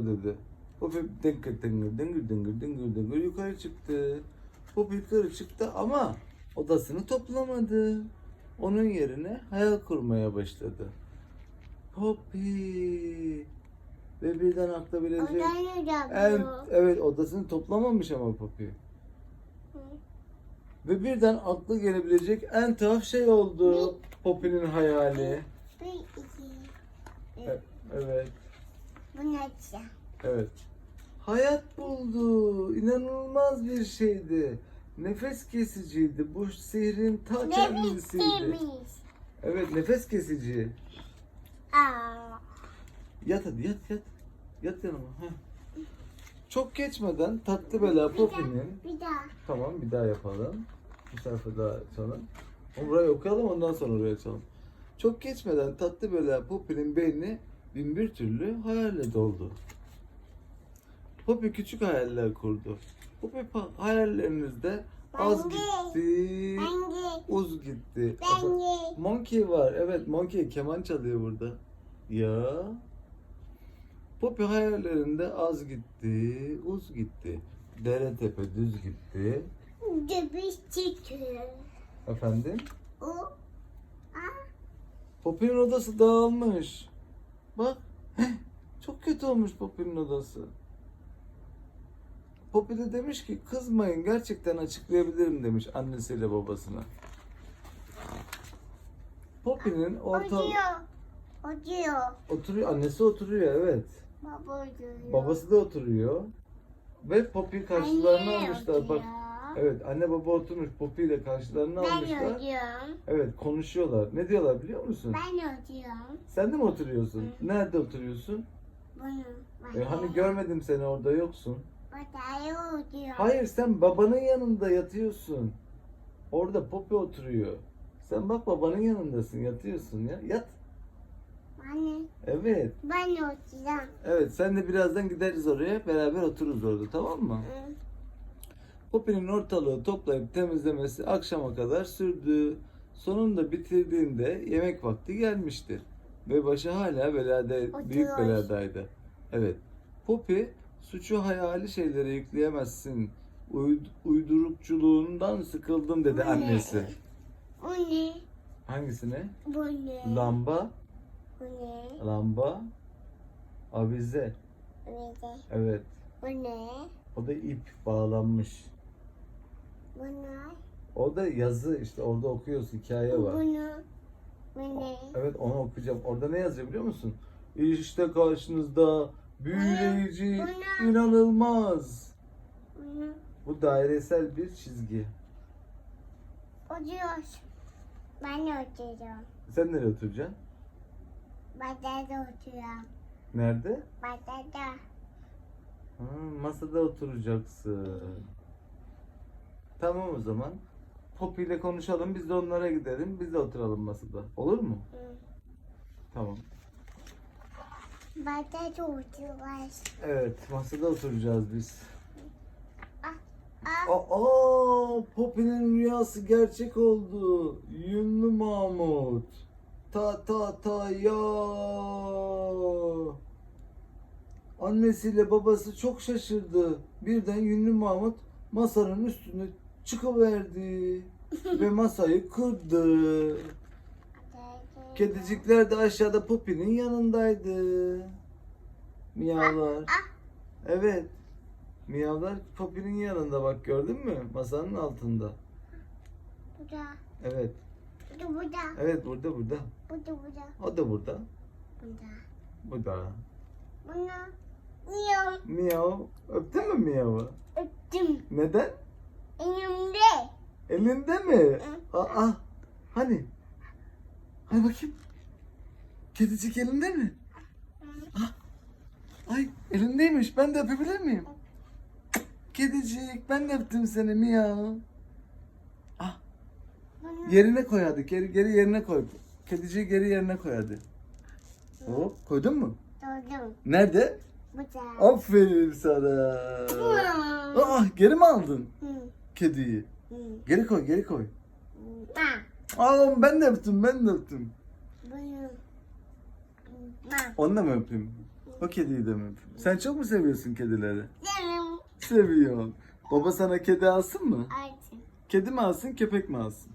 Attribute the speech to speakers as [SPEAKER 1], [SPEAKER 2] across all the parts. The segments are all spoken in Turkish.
[SPEAKER 1] dedi. Poppy dıngır dıngır dıngır dıngır dıngır dıngır yukarı çıktı. Poppy yukarı çıktı ama odasını toplamadı. Onun yerine hayal kurmaya başladı. Poppy ve birden akla bilecek
[SPEAKER 2] yapıyor.
[SPEAKER 1] evet odasını toplamamış ama Poppy. Ve birden aklı gelebilecek en tuhaf şey oldu. Poppy'nin hayali. E- Evet.
[SPEAKER 2] Bu ne yapacağım?
[SPEAKER 1] Evet. Hayat buldu. İnanılmaz bir şeydi. Nefes kesiciydi. Bu sihrin ta kendisiydi.
[SPEAKER 2] bittiymiş?
[SPEAKER 1] Evet nefes kesici.
[SPEAKER 2] Aa,
[SPEAKER 1] Yat hadi yat yat. Yat yanıma. Heh. Çok geçmeden tatlı bela Poppy'nin.
[SPEAKER 2] bir daha.
[SPEAKER 1] Tamam bir daha yapalım. Bu sayfa daha açalım. Ama Burayı okuyalım ondan sonra oraya açalım. Çok geçmeden tatlı bela Poppy'nin beyni bin bir türlü hayalle doldu. Poppy küçük hayaller kurdu. Poppy hayallerinizde az gitti, uz gitti. Monkey var. Evet Monkey keman çalıyor burada. Ya. Poppy hayallerinde az gitti, uz gitti. Dere tepe düz gitti.
[SPEAKER 2] Döbüş çıkıyor.
[SPEAKER 1] Efendim?
[SPEAKER 2] O,
[SPEAKER 1] Poppy'nin odası dağılmış. Bak. heh, çok kötü olmuş Poppy'nin odası. Poppy de demiş ki kızmayın gerçekten açıklayabilirim demiş annesiyle babasına. Poppy'nin orta...
[SPEAKER 2] oturuyor. Oturuyor.
[SPEAKER 1] Oturuyor, annesi oturuyor evet.
[SPEAKER 2] Baba oturuyor.
[SPEAKER 1] Babası da oturuyor. Ve Poppy karşılarına almışlar. Bak. Evet anne baba oturmuş Poppy ile karşılarına
[SPEAKER 2] Ben
[SPEAKER 1] almışlar.
[SPEAKER 2] oturuyorum.
[SPEAKER 1] Evet konuşuyorlar. Ne diyorlar biliyor musun?
[SPEAKER 2] Ben oturuyorum.
[SPEAKER 1] Sen de mi oturuyorsun? Nerede oturuyorsun?
[SPEAKER 2] Bunu.
[SPEAKER 1] E, hani görmedim seni orada yoksun.
[SPEAKER 2] Batayı oturuyor.
[SPEAKER 1] Hayır sen babanın yanında yatıyorsun. Orada Poppy oturuyor. Sen bak babanın yanındasın yatıyorsun ya. Yat.
[SPEAKER 2] Anne,
[SPEAKER 1] Evet.
[SPEAKER 2] ben oturuyorum.
[SPEAKER 1] Evet sen de birazdan gideriz oraya beraber otururuz orada tamam mı?
[SPEAKER 2] Hı.
[SPEAKER 1] Poppy'nin ortalığı toplayıp temizlemesi akşama kadar sürdü. Sonunda bitirdiğinde yemek vakti gelmişti. Ve başı hala belada, büyük beladaydı. Evet. Poppy suçu hayali şeylere yükleyemezsin. Uyd- uydurukçuluğundan sıkıldım dedi
[SPEAKER 2] Bu ne?
[SPEAKER 1] annesi.
[SPEAKER 2] Bu ne?
[SPEAKER 1] Hangisine?
[SPEAKER 2] Bu ne?
[SPEAKER 1] Lamba,
[SPEAKER 2] Bu ne?
[SPEAKER 1] lamba, avize.
[SPEAKER 2] Bu ne?
[SPEAKER 1] Evet.
[SPEAKER 2] Bu ne?
[SPEAKER 1] O da ip bağlanmış.
[SPEAKER 2] Bu ne?
[SPEAKER 1] O da yazı işte orada okuyoruz hikaye var.
[SPEAKER 2] Bu ne? Bu ne?
[SPEAKER 1] Evet onu okuyacağım. Orada ne yazıyor biliyor musun? İşte karşınızda büyüleyici,
[SPEAKER 2] Bu ne?
[SPEAKER 1] inanılmaz.
[SPEAKER 2] Bu ne?
[SPEAKER 1] Bu dairesel bir çizgi.
[SPEAKER 2] Oturuyor. Ben oturuyorum.
[SPEAKER 1] Sen nereye oturacaksın?
[SPEAKER 2] Batayda oturuyorum.
[SPEAKER 1] Nerede?
[SPEAKER 2] Batayda.
[SPEAKER 1] Ha, masada oturacaksın. Tamam o zaman. Poppy ile konuşalım. Biz de onlara gidelim. Biz de oturalım masada. Olur mu?
[SPEAKER 2] Hı.
[SPEAKER 1] Tamam.
[SPEAKER 2] Batayda oturuyoruz.
[SPEAKER 1] Evet, masada oturacağız biz.
[SPEAKER 2] Ah,
[SPEAKER 1] Aa, Poppy'nin rüyası gerçek oldu. Yünlü Mahmut. Ta ta ta ya. Annesiyle babası çok şaşırdı. Birden Yünlü Mahmut masanın üstüne çıkıverdi. ve masayı kırdı. Kedicikler de aşağıda Poppy'nin yanındaydı. Miyavlar. Evet. Miyavlar Poppy'nin yanında bak gördün mü? Masanın altında.
[SPEAKER 2] Burada.
[SPEAKER 1] Evet.
[SPEAKER 2] Burada burada.
[SPEAKER 1] Evet burada burada.
[SPEAKER 2] Burada burada.
[SPEAKER 1] O da burada.
[SPEAKER 2] Burada.
[SPEAKER 1] Burada.
[SPEAKER 2] Buna. Miyav.
[SPEAKER 1] Miyav. Öptün mü Miyav'ı?
[SPEAKER 2] Öptüm.
[SPEAKER 1] Neden? Elinde mi? Aa. Hani? Hani bakayım. Kedicik elinde mi? Ah. Ay elindeymiş. Ben de öpebilir miyim? Kedicik ben de öptüm seni Miyav. Ah. Yerine koy hadi. Geri, geri yerine koy. Kediciyi geri yerine koy hadi. Hop koydun mu?
[SPEAKER 2] Doldum.
[SPEAKER 1] Nerede?
[SPEAKER 2] Burada.
[SPEAKER 1] Aferin sana. Aa geri mi aldın
[SPEAKER 2] Hı.
[SPEAKER 1] kediyi? Geri koy geri koy. Aa ben de öptüm ben de öptüm. Onu da mı öpeyim? O kediyi de mi? Sen çok mu seviyorsun kedileri?
[SPEAKER 2] Canım.
[SPEAKER 1] Seviyorum. Baba sana kedi alsın mı?
[SPEAKER 2] Artık.
[SPEAKER 1] Kedi mi alsın, köpek mi alsın?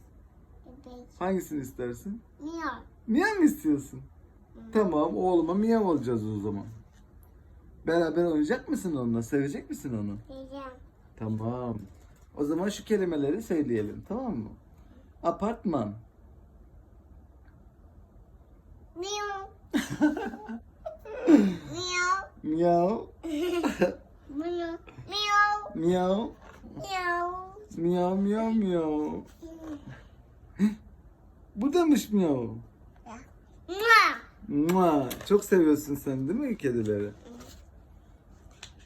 [SPEAKER 2] Bebek.
[SPEAKER 1] Hangisini istersin?
[SPEAKER 2] Miyav.
[SPEAKER 1] Miyav mı istiyorsun? Tamam, oğluma miyav olacağız o zaman. Beraber oynayacak mısın onunla? Sevecek misin onu?
[SPEAKER 2] Diyeceğim.
[SPEAKER 1] Tamam. O zaman şu kelimeleri söyleyelim, tamam mı? Apartman.
[SPEAKER 2] Miyav. Miyav.
[SPEAKER 1] Miyav.
[SPEAKER 2] Miyav. Miyav.
[SPEAKER 1] Miyav.
[SPEAKER 2] Miyav
[SPEAKER 1] miyav miyav. Bu demiş miyav.
[SPEAKER 2] Mua.
[SPEAKER 1] Mua. Çok seviyorsun sen değil mi kedileri?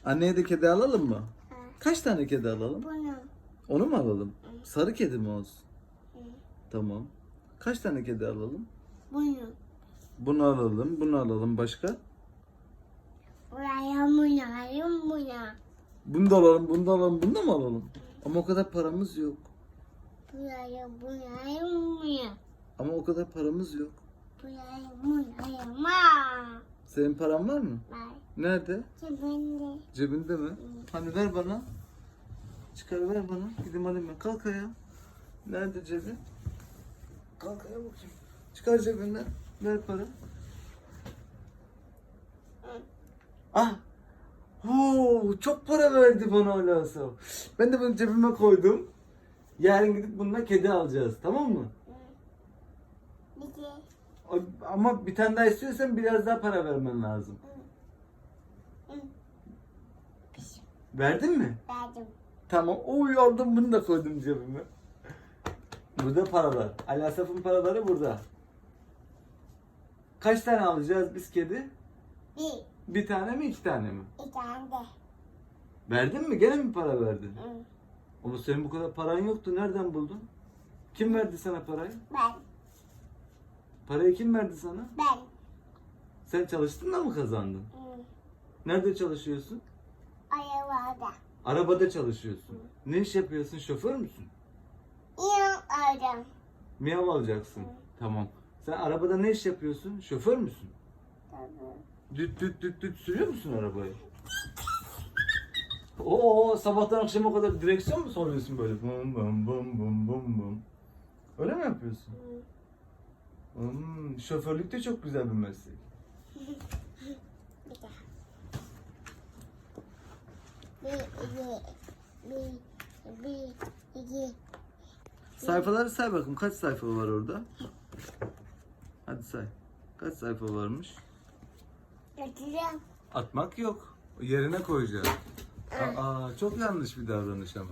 [SPEAKER 1] Anneye de kedi alalım mı? Kaç tane kedi alalım?
[SPEAKER 2] Bunu.
[SPEAKER 1] Onu mu alalım? Sarı kedi mi olsun?
[SPEAKER 2] Hı.
[SPEAKER 1] Tamam. Kaç tane kedi alalım?
[SPEAKER 2] Bunu.
[SPEAKER 1] Bunu alalım, bunu alalım. Başka?
[SPEAKER 2] Buraya buraya buraya.
[SPEAKER 1] Bunu da alalım, bunu da alalım, bunu da mı alalım? Ama o kadar paramız yok.
[SPEAKER 2] Buraya buraya buraya.
[SPEAKER 1] Ama o kadar paramız yok.
[SPEAKER 2] Buraya buraya ma.
[SPEAKER 1] Senin paran var mı?
[SPEAKER 2] Var.
[SPEAKER 1] Nerede?
[SPEAKER 2] Cebinde.
[SPEAKER 1] Cebinde mi? Hani ver bana. Çıkar ver bana. Gideyim alayım ben. Kalk ayağa. Nerede cebi? Kalk ayağa bakayım. Çıkar cebinden. Ver para. Ah! Oo, çok para verdi bana Alasa. Ben de bunu cebime koydum. Yarın gidip bununla kedi alacağız. Tamam mı? Ama bir tane daha istiyorsan biraz daha para vermen lazım. Verdin mi?
[SPEAKER 2] Verdim.
[SPEAKER 1] Tamam. Aldım bunu da koydum cebime. Burada paralar. Ali Asaf'ın paraları burada. Kaç tane alacağız biz kedi?
[SPEAKER 2] Bir.
[SPEAKER 1] Bir tane mi iki tane mi?
[SPEAKER 2] İki tane de.
[SPEAKER 1] Verdin mi? Gene mi para verdin?
[SPEAKER 2] Hı.
[SPEAKER 1] Ama senin bu kadar paran yoktu. Nereden buldun? Kim verdi sana parayı?
[SPEAKER 2] Ben.
[SPEAKER 1] Parayı kim verdi sana?
[SPEAKER 2] Ben.
[SPEAKER 1] Sen çalıştın da mı kazandın?
[SPEAKER 2] Hı.
[SPEAKER 1] Nerede çalışıyorsun?
[SPEAKER 2] Arabada.
[SPEAKER 1] Arabada çalışıyorsun. Ne iş yapıyorsun? Şoför müsün?
[SPEAKER 2] İnan aldım.
[SPEAKER 1] Miyav alacaksın. Tamam. Sen arabada ne iş yapıyorsun? Şoför müsün?
[SPEAKER 2] Tabii.
[SPEAKER 1] Düt düt düt düt sürüyor musun arabayı? Oo sabahtan akşama kadar direksiyon mu soruyorsun böyle? Bum bum bum bum bum bum. Öyle mi yapıyorsun? Hmm, şoförlük de çok güzel bir meslek.
[SPEAKER 2] Bir de. Bir, iki, bir, bir, iki.
[SPEAKER 1] Sayfaları say bakayım kaç sayfa var orada? Hadi say. Kaç sayfa varmış?
[SPEAKER 2] Götürüyorum.
[SPEAKER 1] Atmak yok. Yerine koyacağız. Aa, çok yanlış bir davranış ama.